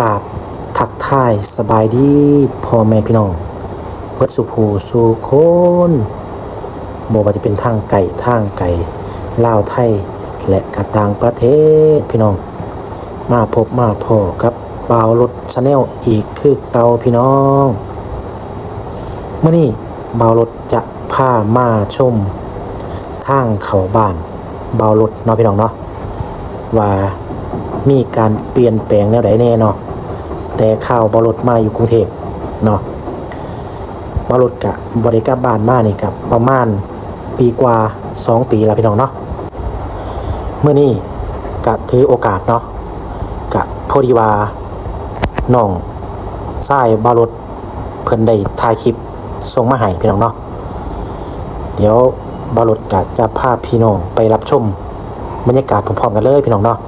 กราบทักทายสบายดีพ่อแม่พี่น้องเพื่อสุภูสู่คนบว่าจะเป็นทางไก่ทางไก่ลาวไทย และกะต่างประเทศพี่น้อง มาพบมาพอกับเบาวรถชาแนลอีกคือเก่าพี่น้องเมื่อนี้เบาวรถจะพามาชมทางเขาบ้านเบาวรถเนาะพี่น้องเนาะว่า มีการเปลี่ยนแปลงแนวใดแน่เนาะแต่ข่าวบ่าวรถมาอยู่กรุงเทพเนาะบ่าวรถกะบบริกลับบ้านมานี่กับประมาณปีกว่าสองปีแล้วพี่น้องเนาะเมื่อนี้กะถือโอกาสเนาะกะพอดีว่าน้องทรายบารถเพิ่นได้ถ่ายคลิปส่งมาให้พี่น้องเนาะเดี๋ยวบารถกะจะพาพี่น้องไปรับชมบรรยากาศพร้อมๆกันเลยพี่น้องเนาะ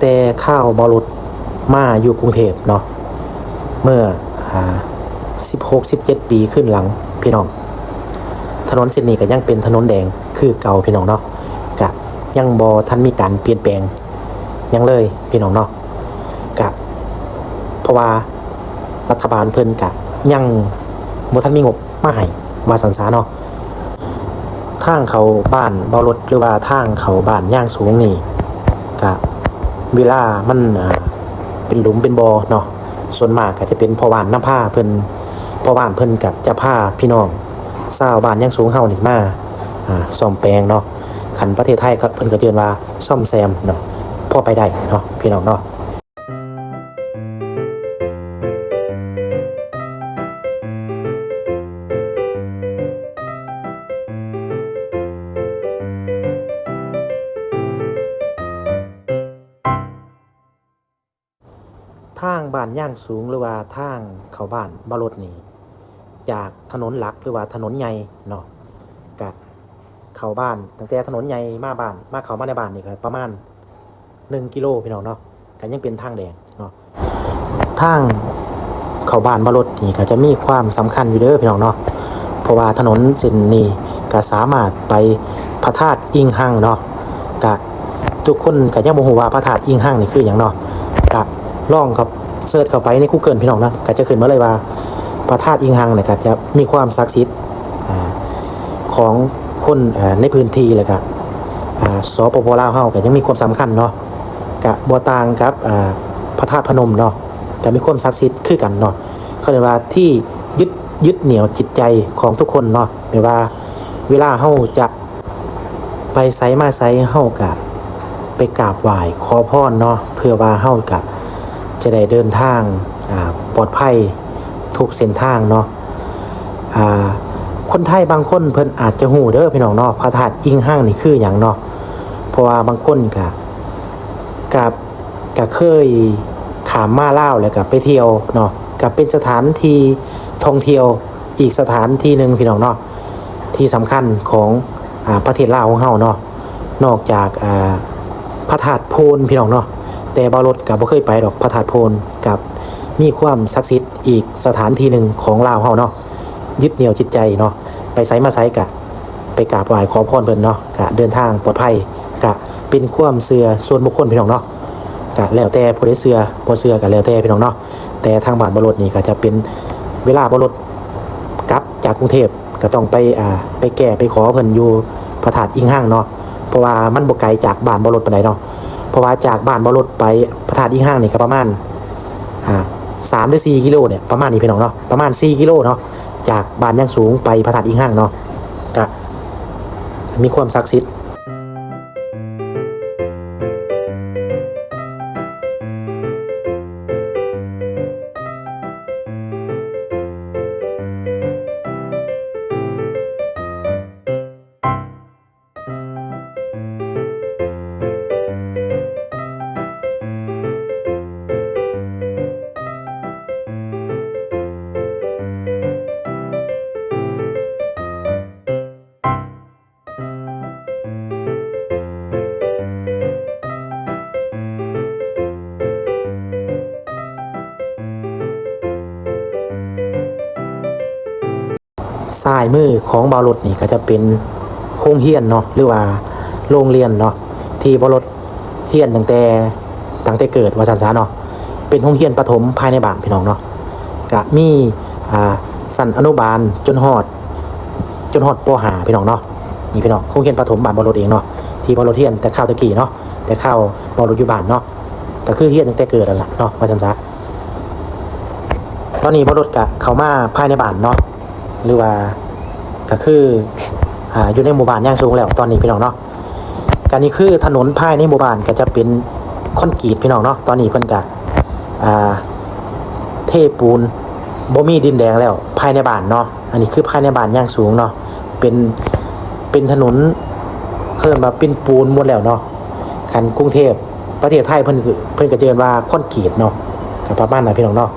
แต่ข้าวบารถมาอยู่กรุงเทพเนาะเมื่อ16 17ปีขึ้นหลังพี่น้อง ถนนเส้นนี้ก็ยังเป็นถนนแดงคือเก่าพี่น้องเนาะกะยังบอทันมีการเปลี่ยนแปลงยังเลยพี่น้องเนาะกะเพราะว่ารัฐบาลเพิ่นกะยังบ่ทันมีงบมาให้ว่าสันสาเนาะทางเขาบ้านเบารถหรือว่าทางเขาบ้านย่างสูงนี่กะ เวลามันเป็นหลุมเป็นบ่อเนาะส่วนมากก็จะเป็นพ่อบ้านน้ำผ้าเพิ่นพ่อบ้านเพิ่นกับจะผ้าพี่น้องสาวบ้านยังสูงเฮานี่มาซ่อมแปลงเนาะขันประเทศไทยก็เพิ่นก็เตือนว่าซ่อมแซมเนาะพอไปได้เนาะพี่น้องเนาะ ทางบ้านย่างสูงหรือว่าทางเข้าบ้านบารถนี่จากถนนหลักหรือว่าถนนใหญ่เนาะกับเข้าบ้านตั้งแต่ถนนใหญ่มาบ้านมาเข้ามาในบ้านนี่ก็ประมาณ 1 กิโลพี่น้องเนาะก็ยังเป็นทางแดงเนาะทางเข้าบ้านบารถนี่ก็จะมีความสำคัญอยู่เด้อพี่น้องเนาะเพราะว่าถนนเส้นนี้ก็สามารถไปพระธาตุอิงหังเนาะก็ทุกคนก็ยังบ่ฮู้ว่าพระธาตุอิงหังนี่คือหยังเนาะ ลองครับเสิร์ชเข้าไปใน Google พี่น้องนะก็จะขึ้นมาเลยว่าพระธาตุอิงหังเนี่ยก็จะมีความศักดิ์สิทธิ์ของคนในพื้นที่เลยครับสปปลาวเฮาก็ยังมีความสำคัญเนาะกะบัวตางกับพระธาตุพนมเนาะจะมีความศักดิ์สิทธิ์คือกันเนาะเขาเรียกว่าที่ยึดยึดเหนี่ยวจิตใจของทุกคนเนาะไม่ว่าเวลาเฮาจะไปไสมาไสเฮากะไปกราบไหว้ขอพรเนาะเพื่อว่าเฮากะ จะได้เดินทางปลอดภัยทุกเส้นทางเนาะคนไทยบางคนเพิ่นอาจจะหูเด้อพี่น้องเนาะพระธาตุอิงห้างนี่คืออย่างเนาะเพราะว่าบางคนกะกับกะเคยขามมาเล่าแล้วกับไปเที่ยวเนาะกับเป็นสถานที่ท่องเที่ยวอีกสถานที่หนึ่งพี่น้องเนาะที่สำคัญของอประเทศลาวของเฮาเนาะนอกจากพระธาตุโพนพี่น้องเนาะ แต่บารถกับบ่เคยไปดอกพระธาตุโพนกับมีความศักดิ์สิทธิ์อีกสถานที่หนึ่งของลาวเฮาเนาะยึดเหนี่ยวจิตใจเนาะไปไสมาไสกะ ไปกราบไหว้ขอพรเพิ่นเนาะกะเดินทางปลอดภัยกะเป็นความเชื่อส่วนบุคคลพี่น้องเนาะกะแล้วแต่ผู้ใดเชื่อบ่เชื่อก็แล้วแต่พี่น้องเนาะแต่ทางบ้านบารถนี่ก็จะเป็นเวลาบารถกลับจากกรุงเทพก็ต้องไปอ่าไปแก้ไปขอเพิ่นอยู่พระธาตุอิงห้างเนาะเพราะว่ามันบ่ไกลจากบ้านบารถปานใดเนาะ เพราะว่าจากบ้านบรถไปพระธาตุอิงห้างนี่ก็ประมาณอ่าสามหรือสี่กิโลเนี่ยประมาณนี้พี่น้องเนาะประมาณสี่กิโลเนาะจากบ้านย่างสูงไปพระธาตุอิงห้างเนาะก็มีความศักดิ์สิทธิ์ ซ้ายมือของบาวรถนี่ก็จะเป็นโรงเรียนเนาะหรือว่าโรงเรียนเนาะที่บาวรถเรียนตั้งแต่ตั้งแต่เกิดว่าซั่นซะเนาะเป็นโรงเรียนประถมภายในบ้านพี่น้องเนาะก็มีอ่าสันอนุบาลจนฮอด จนฮอดปหาพี่น้องเนาะนี่พี่น้องโรงเรียนประถมบ้านบาวรถเองเนาะที่บาวรถเรียนแต่ข้าวตะกี้เนาะแต่ข้าวบาวรถอยู่บ้านเนาะก็คือเรียนตั้งแต่เกิดนั่นล่ะเนาะว่าซั่นซะตอนนี้บรถกะเข้ามาภายในบ้านเนาะ หรือว่าก็คืออ่าอยู่ในหมู่บ้านย่างสูงแล้วตอนนี้พี่น้องเนาะการนี้คือถนนภายในหมู่บ้านก็จะเป็นคอนกรีตพี่น้องเนาะตอนนี้เพิ่นกะอ่าเทปูนบ่มีดินแดงแล้วภายในบ้านเนาะอันนี้คือภายในบ้านย่างสูงเนาะเป็นเป็นถนนเพิ่อนมาเป็นปูนหมดแล้วเนาะคันกรุงเทพประเทศไทยเพิ่นเพิ่นก็เจริญว่าคอนกรีตเนาะกับประมาณนั้นพี่น้องเนาะ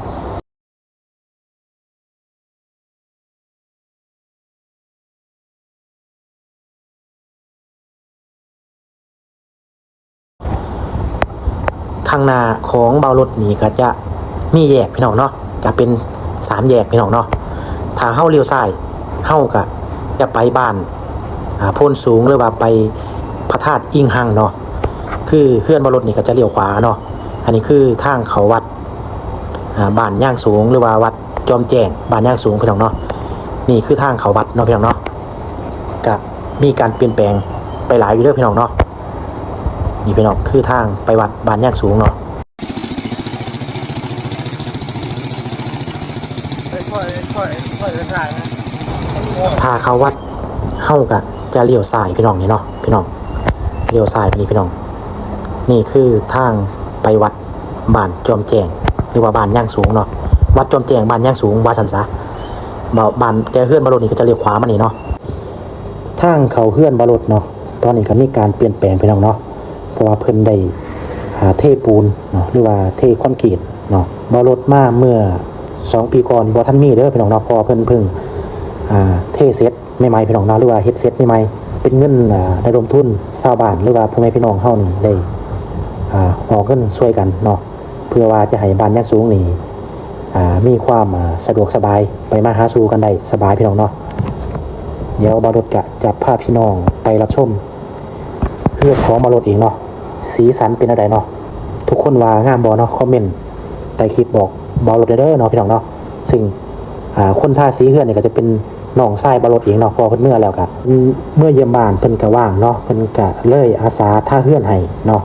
ข้างหน้าของเบารถนี่ก็จะมีแยกพี่น้องเนาะก็เป็นสามแยกพี่น้องเนาะถ้าเฮาเลี้ยวซ้ายเฮาก็จะไปบ้านอ่าโพนสูงหรือว่าไปพระธาตุอิงหังเนาะคือเพื่อนเบารถนี่ก็จะเลี้ยวขวาเนาะอันนี้คือทางเขาวัดบ้านย่างสูงหรือว่าวัดจอมแจงบ้านย่างสูงพี่น้องเนาะนี่คือทางเขาวัดเนาะพี่น้องเนาะก็มีการเปลี่ยนแปลงไปหลายอยู่เด้อพี่น้องเนาะ นี่พี่น้องคือทางไปวัดบานแยกสูงเนาะค่อยๆค่อยๆค่อยๆถ่ายนะถ้าเขาวัดเฮากะจะเลี้ยวซ้ายพี่น้องนี่เนาะพี่น้องเลี้ยวซ้ายไปนี่พี่น้อง นี่คือทางไปวัดบ้านจอมแจงหรือว่าบ้านย่างสูงเนาะวัดจอมแจงบ้านย่างสูงวาสันซะบ่บ้านแต่เฮือนบารถนี่ก็จะเลี้ยวขวามานี่เนาะทางเขาเฮือนบารถเนาะตอนนี้ก็มีการเปลี่ยนแปลงพี่น้องเนาะ ว่าเพิ่นได้เทปูนเนาะหรือว่าเทคอนกรีตเนาะบารถมาเมื่อสองปีก่อนบ่ทันมีเด้อพี่น้องเนาะพอเพิ่นเพิ่งอ่าเทเซตใหม่ๆพี่น้องเนาะหรือว่าเฮ็ดเซตใหม่ๆเป็นเงินอ่าระดมทุนชาวบ้านหรือว่าพ่อแม่พี่น้องเฮานี่ได้อ่าออกเงินช่วยกันเนาะเพื่อว่าจะให้บ้านยักสูงนี่อ่ามีความสะดวกสบายไปมาหาสู่กันได้สบายพี่น้องเนาะเดี๋ยวบารถกะจะพาพี่น้องไปรับชมเพื่อของบารถเองเนาะ สีสันเป็นอะไรเนาะทุกคนว่างามบอเนาะคอมเมนต์ใต้คลิปบอกบอลรถเดอร์เนาะพี่น้องเนาะซึ่งอ่าคนท่าสีเฮือนนี่ก็จะเป็นน้องชายบอลรถเองเนาะพอเพิ่นเมื่อแล้วกะเมื่อเยี่ยมบ้านเพิ่นก็ว่างเนาะเพิ่นก็เลยอาสาท่าเฮือนให้เนาะ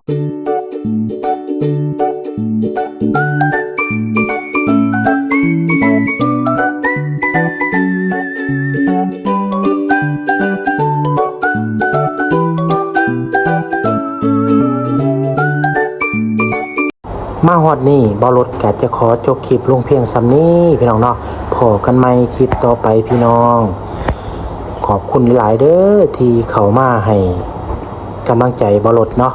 มาฮอดนี่บอรถกะจะขอจบคลิปลงเพียงสำนี้พี่น้องเนาะพอกันไหมคลิปต่อไปพี่น้อง ขอบคุณหลายเด้อที่เข้ามาให้กำลังใจบอรถเนาะ